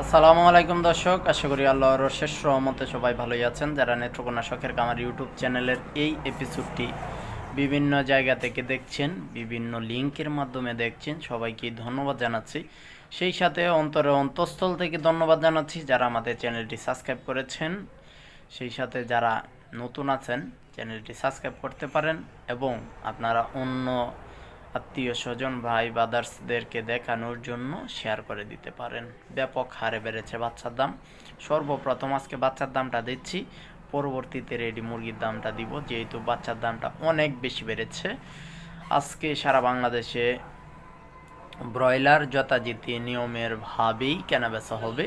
আসসালামু আলাইকুম দর্শক, আশা করি আল্লাহর শেষ রহমতে সবাই ভালোই আছেন। যারা নেত্রকোনা শখের কামার ইউটিউব চ্যানেলের এই এপিসোডটি বিভিন্ন জায়গা থেকে দেখছেন, বিভিন্ন লিঙ্কের মাধ্যমে দেখছেন, সবাইকে ধন্যবাদ জানাচ্ছি। সেই সাথে অন্তরে অন্তঃস্থল থেকে ধন্যবাদ জানাচ্ছি যারা আমাদের চ্যানেলটি সাবস্ক্রাইব করেছেন। সেই সাথে যারা নতুন আছেন, চ্যানেলটি সাবস্ক্রাইব করতে পারেন এবং আপনারা অন্য আত্মীয় স্বজন, ভাই বাদার্সদেরকে দেখানোর জন্য শেয়ার করে দিতে পারেন। ব্যাপক হারে বেড়েছে বাচ্চার দাম। সর্বপ্রথম আজকে বাচ্চার দামটা দিচ্ছি। পরবর্তীতে রেডি মুরগির দামটা দিব, যেহেতু বাচ্চার দামটা অনেক বেশি বেড়েছে। আজকে সারা বাংলাদেশে ব্রয়লার যথারীতি নিয়মের ভাবেই কেনাবেচা হবে।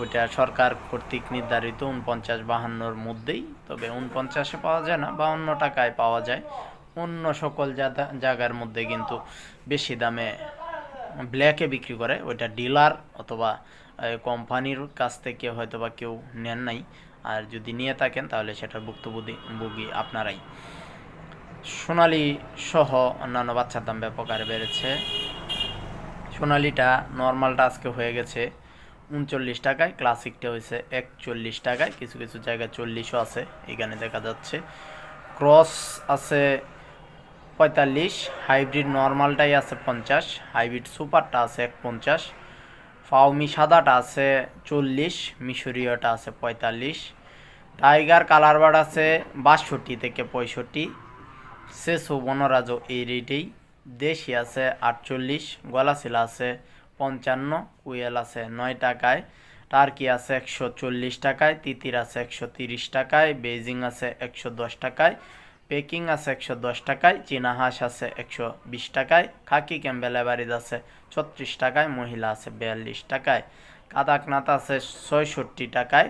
ওইটা সরকার কর্তৃক নির্ধারিত উনপঞ্চাশ বাহান্নর মধ্যেই, তবে উনপঞ্চাশে পাওয়া যায় না, বাহান্ন টাকায় পাওয়া যায়। অন্য সকল জায়গা- জায়গার মধ্যে কিন্তু বেশি দামে ব্ল্যাকে বিক্রি করে। ওইটা ডিলার অথবা কোম্পানির কাছ থেকে হয়তো বা কেউ নেন নাই। আর যদি নিয়ে থাকেন, তাহলে সেটার ভুক্তভোগী, ভোগী আপনারাই। সোনালি সহ অন্যান্য বাচ্চার দাম ব্যাপক হারে বেড়েছে। সোনালিটা নর্মালটা আজকে হয়ে গেছে উনচল্লিশ টাকায়, ক্লাসিকটা হয়েছে একচল্লিশ টাকায়। কিছু কিছু জায়গায় চল্লিশও আছে, এখানে দেখা যাচ্ছে। ক্রস আছে পঁয়তাল্লিশ, হাইব্রিড নর্মালটাই আছে পঞ্চাশ, হাইব্রিড সুপারটা আছে এক পঞ্চাশ ফাউমি সাদাটা আছে চল্লিশ, মিশরীয়টা আছে পঁয়তাল্লিশ, টাইগার কালার বার্ড আছে বাষট্টি থেকে পঁয়ষট্টি, সেসু বনরাজও এই রেটেই, দেশি আছে আটচল্লিশ, গলাশিলা আছে পঞ্চান্ন, কুয়েল আছে নয় টাকায়, টার্কি আছে একশো চল্লিশ টাকায়, তিতির আছে একশো তিরিশ টাকায় বেজিং আছে একশো দশ টাকায় পেকিং আছে একশো দশ টাকায় চীনা হাঁস আছে একশো বিশ টাকায় খাকি ক্যাম্বেল এভারেজ আছে ছত্রিশ টাকায় মহিলা আছে বিয়াল্লিশ টাকায় কাদাকনাথ আছে ছয়ষট্টি টাকায়,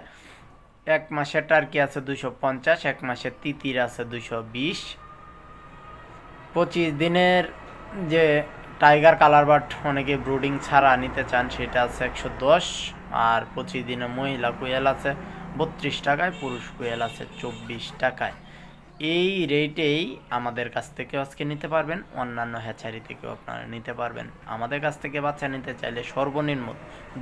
এক মাসের টার্কি আছে দুশো পঞ্চাশ, এক মাসের তিতির আছে দুশো বিশ। পঁচিশ দিনের যে টাইগার কালার বাট অনেকে ব্রুডিং ছাড়া নিতে চান, সেটা আছে একশো দশ। আর পঁচিশ দিনে মহিলা কুয়েল আছে বত্রিশ টাকায় পুরুষ কুয়েল আছে চব্বিশ টাকায়। এই রেটেই আমাদের কাছ থেকে আজকে নিতে পারবেন, অন্যান্য হ্যাচারি থেকেও আপনারা নিতে পারবেন। আমাদের কাছ থেকে বাচ্চা নিতে চাইলে সর্বনিম্ন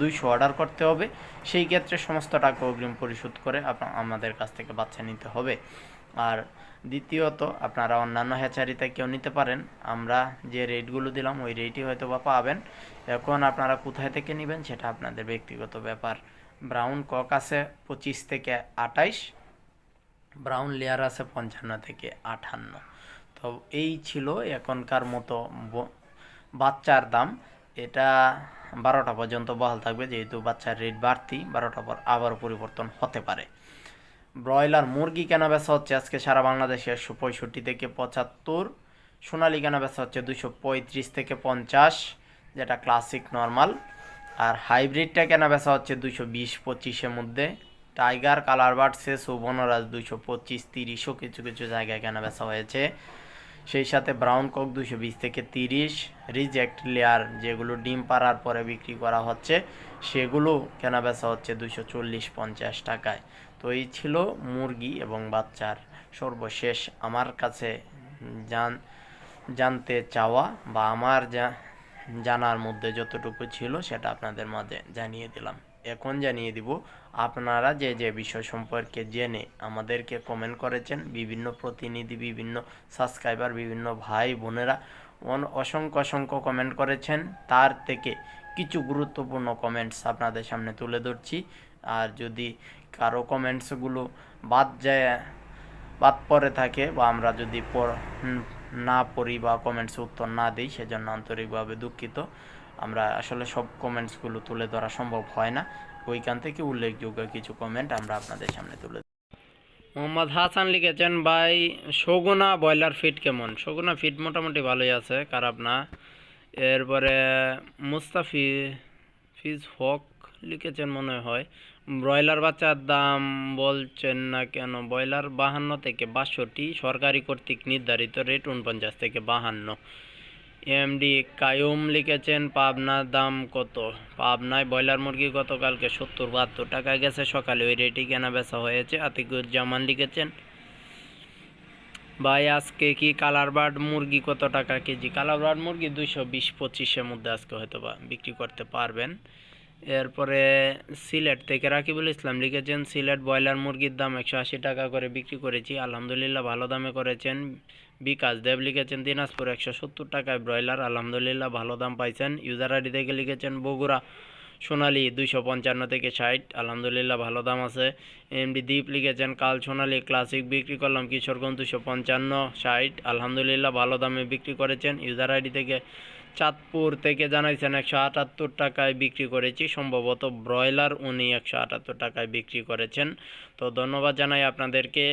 দুইশো অর্ডার করতে হবে। সেই ক্ষেত্রে সমস্ত টাকা অগ্রিম পরিশোধ করে আমাদের কাছ থেকে বাচ্চা নিতে হবে। আর দ্বিতীয়ত, আপনারা অন্যান্য হ্যাচারি থেকেও নিতে পারেন। আমরা যে রেটগুলো দিলাম, ওই রেটই হয়তো বা পাবেন। এখন আপনারা কোথায় থেকে নেবেন, সেটা আপনাদের ব্যক্তিগত ব্যাপার। ব্রাউন কক আছে পঁচিশ থেকে আটাইশ ব্রাউন লেয়ার আছে পঞ্চান্ন থেকে আটান্ন তো এই ছিল এখনকার মতো বাচ্চার দাম। এটা বারোটা পর্যন্ত বহাল থাকবে, যেহেতু বাচ্চার রেট বাড়তি, বারোটা পর আবার পরিবর্তন হতে পারে। ব্রয়লার মুরগি কেনা বেচা হচ্ছে আজকে সারা বাংলাদেশে একশো পঁয়ষট্টি থেকে পঁচাত্তর, সোনালি কেনা বেচা হচ্ছে দুশো পঁয়ত্রিশ থেকে পঞ্চাশ, যেটা ক্লাসিক নর্মাল আর হাইব্রিডটা কেনা বেচা হচ্ছে দুশো বিশ পঁচিশের মধ্যে। টাইগার, কালার শেষ ও দুশো পঁচিশ, তিরিশও কিছু কিছু জায়গায় কেনা বেচা হয়েছে। সেই সাথে ব্রাউন কক দুশো বিশ থেকে তিরিশ, রিজেক্ট লেয়ার যেগুলো ডিম পাড়ার পরে বিক্রি করা হচ্ছে, সেগুলো কেনা বেচা হচ্ছে দুশো চল্লিশ পঞ্চাশ টাকায়। তো এই ছিল মুরগি এবং বাচ্চার সর্বশেষ আমার কাছে জান, জানতে চাওয়া বা আমার যা জানার মধ্যে যতটুকু ছিল সেটা আপনাদের মাঝে জানিয়ে দিলাম। এখন জানিয়ে দিব, আপনারা যে যে বিষয় সম্পর্কে জেনে আমাদেরকে কমেন্ট করেছেন, বিভিন্ন প্রতিনিধি, বিভিন্ন সাবস্ক্রাইবার বিভিন্ন ভাই বোনেরা অন- অসংখ্য অসংখ্য কমেন্ট করেছেন। তার থেকে কিছু গুরুত্বপূর্ণ কমেন্টস আপনাদের সামনে তুলে ধরছি। আর যদি কারও কমেন্টসগুলো বাদ যায়, বাদ পড়ে থাকে বা আমরা যদি না পড়ি বা কমেন্টস উত্তর না দিই, সেজন্য আন্তরিকভাবে দুঃখিত। আমরা আসলে সব কমেন্টসগুলো তুলে ধরা সম্ভব হয় না। ওইখান থেকে উল্লেখযোগ্য কিছু কমেন্ট আমরা আপনাদের সামনে তুলে মোহাম্মদ হাসান লিখেছেন, ভাই সগুনা ব্রয়লার ফিট কেমন? সগুনা ফিট মোটামুটি ভালোই আছে, খারাপ না। এরপরে মুস্তাফি, ফিজ হক লিখেছেন মনে হয়, ব্রয়লার বাচ্চার দাম বলছেন না কেন? ব্রয়লার বাহান্ন থেকে বাষট্টি সরকারি কর্তৃক নির্ধারিত রেট উনপঞ্চাশ থেকে বাহান্ন। এমডি কায়ুম লিখেছেন, পাবনার দাম কত? পাবনায় ব্রয়লার মুরগি গতকালকে সত্তর, বাহাত্তর টাকা গেছে সকালে। ওই রেটই কেনা বেচা হয়েছে। আতিকুজ্জামান লিখেছেন, ভাই, আজকে কি কালার বার্ড মুরগি কত টাকা কেজি? কালার বার্ড মুরগি দুইশো বিশ, পঁচিশের মধ্যে আজকে হয়তো বা বিক্রি করতে পারবেন। এরপরে সিলেট থেকে রাকিবুল ইসলাম লিখেছেন, সিলেট ব্রয়লার মুরগির দাম একশো আশি টাকা করে বিক্রি করেছি। আলহামদুলিল্লাহ, ভালো দামে করেছেন। বিকাশ দেব লিখেছেন, দিনাজপুর একশো সত্তর টাকায় ব্রয়লার, আলহামদুলিল্লাহ ভালো দাম পাইছেন। ইউজার আইডি থেকে লিখেছেন, বগুড়া সোনালি দুইশো পঞ্চান্ন থেকে ষাট, আলহামদুলিল্লাহ ভালো দাম আছে। এমডি দ্বীপ লিখেছেন, কাল সোনালি ক্লাসিক বিক্রি করলাম, কিশোরগঞ্জ দুশো পঞ্চান্ন, ষাট, আলহামদুলিল্লাহ ভালো দামে বিক্রি করেছেন। ইউজার আইডি থেকে চাঁদপুর থেকে জানাইছেন, একশো আটাত্তর টাকায় বিক্রি করেছি। সম্ভবত ব্রয়লার উনি একশো আটাত্তর টাকায় বিক্রি করেছেন। তো ধন্যবাদ জানাই আপনাদেরকে।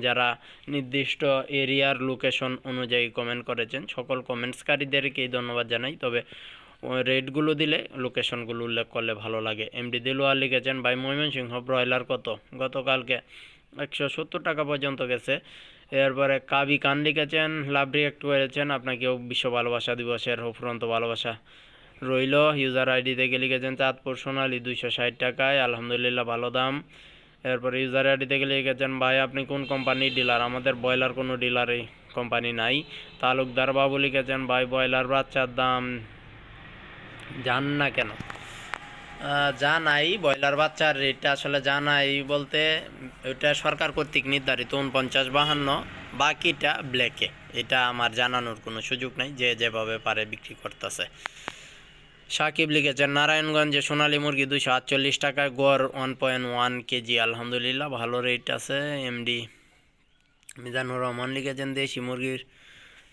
যারা নির্দিষ্ট এরিয়ার লোকেশন অনুযায়ী কমেন্ট করেছেন, সকল কমেন্টসকারীদেরকেই ধন্যবাদ জানাই। তবে রেটগুলো দিলে লোকেশনগুলো উল্লেখ করলে ভালো লাগে। এমডি দিলওয়ার লিখেছেন, ভাই, ময়মনসিংহ ব্রয়লার কত? গতকালকে একশো সত্তর টাকা পর্যন্ত গেছে। এরপরে কাবি কান লিখেছেন, লাভ রিয়েক্ট করেছেন, আপনাকেও বিশ্ব ভালোবাসা দিবসের অফুরন্ত ভালোবাসা রইল। ইউজার আইডি থেকে লিখেছেন, চাঁদপুর সোনালি, দুইশো ষাট টাকায়। আলহামদুলিল্লাহ, ভালো দাম। এরপরে ইউজার আইডি থেকে লিখেছেন ভাই আপনি কোন কোম্পানির ডিলার আমাদের ব্রয়লার কোনো ডিলারই কোম্পানি নাই। তালুকদার বাবু লিখেছেন ভাই ব্রয়লার বাচ্চার দাম জান না কেন? আহ, যা নাই ব্রয়লার বাচ্চার রেটটা আসলে যা নাই বলতে ওটা সরকার কর্তৃক নির্ধারিত উনপঞ্চাশ বাহান্ন বাকিটা ব্ল্যাকে এটা আমার জানানোর কোনো সুযোগ নাই যে যেভাবে পারে বিক্রি করতেছে। সাকিব লিখেছেন, নারায়ণগঞ্জে সোনালী মুরগি দুশো আটচল্লিশ টাকায় গড় ওয়ান পয়েন্ট ওয়ান কেজি। আলহামদুলিল্লাহ, ভালো রেট আছে এমডি মিজানুর রহমান লিখেছেন, দেশি মুরগির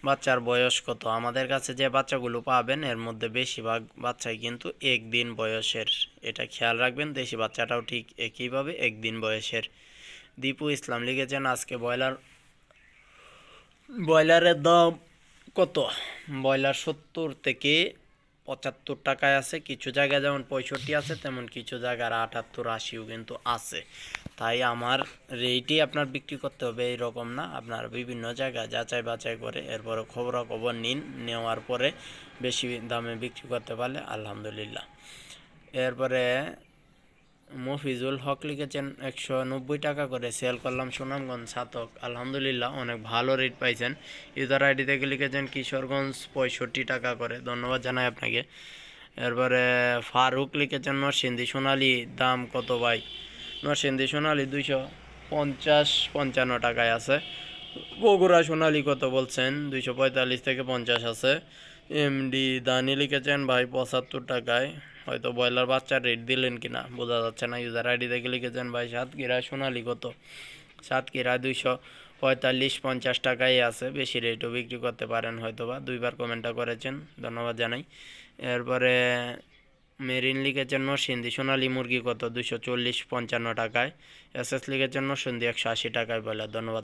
বাচ্চার বয়স কত? আমাদের কাছে যে বাচ্চাগুলো পাবেন, এর মধ্যে বেশিরভাগ বাচ্চাই কিন্তু একদিন বয়সের। এটা খেয়াল রাখবেন, দেশি বাচ্চাটাও ঠিক একইভাবে একদিন বয়সের। দীপু ইসলাম লিখেছেন, আজকে ব্রয়লার, ব্রয়লারের দাম কত? ব্রয়লার সত্তর থেকে পঁচাত্তর টাকায় আছে, কিছু জায়গায় যেমন পঁয়ষট্টি আছে, তেমন কিছু জায়গার আটাত্তর, আশিও কিন্তু আছে। তাই আমার রেটই আপনার বিক্রি করতে হবে এইরকম না। আপনার বিভিন্ন জায়গায় যাচাই বাছাই করে এরপরে খবরাখবর নিন, নেওয়ার পরে বেশি দামে বিক্রি করতে পারলে আলহামদুলিল্লাহ। এরপরে মফিজুল হক লিখেছেন একশো নব্বই টাকা করে সেল করলাম সুনামগঞ্জ ছাতক আলহামদুলিল্লাহ, অনেক ভালো রেট পাইছেন। ইউজার আইডি থেকে লিখেছেন কিশোরগঞ্জ পঁয়ষট্টি টাকা করে। ধন্যবাদ জানাই আপনাকে। এরপরে ফারুক লিখেছেন নরসিংদী সোনালি, দাম কত ভাই? নরসিংদী সোনালি দুইশো পঞ্চাশ, পঞ্চান্ন টাকায় আছে। বগুড়া সোনালি কত বলছেন? দুইশো পঁয়তাল্লিশ থেকে পঞ্চাশ আছে। এমডি দানি লিখেছেন, ভাই, পঁচাত্তর টাকায় হয়তো ব্রয়লার বাচ্চার রেট দিলেন কিনা? বোঝা যাচ্ছে না। ইউজার আইডি থেকে লিখেছেন, ভাই সাতক্ষীরা সোনালি কত? সাতক্ষীরা দুইশো পঁয়তাল্লিশ পঞ্চাশ টাকাই আছে। বেশি রেটও বিক্রি করতে পারেন হয়তো বা দুইবার কমেন্টটা করেছেন। ধন্যবাদ জানাই। এরপরে মেরিন লিখেছেন, নরসিংদী সোনালি মুরগি কত? দুশো চল্লিশ পঞ্চান্ন টাকায়। এস এস লিখেছেন, নরসিংদী একশো আশি টাকায় বলে ধন্যবাদ।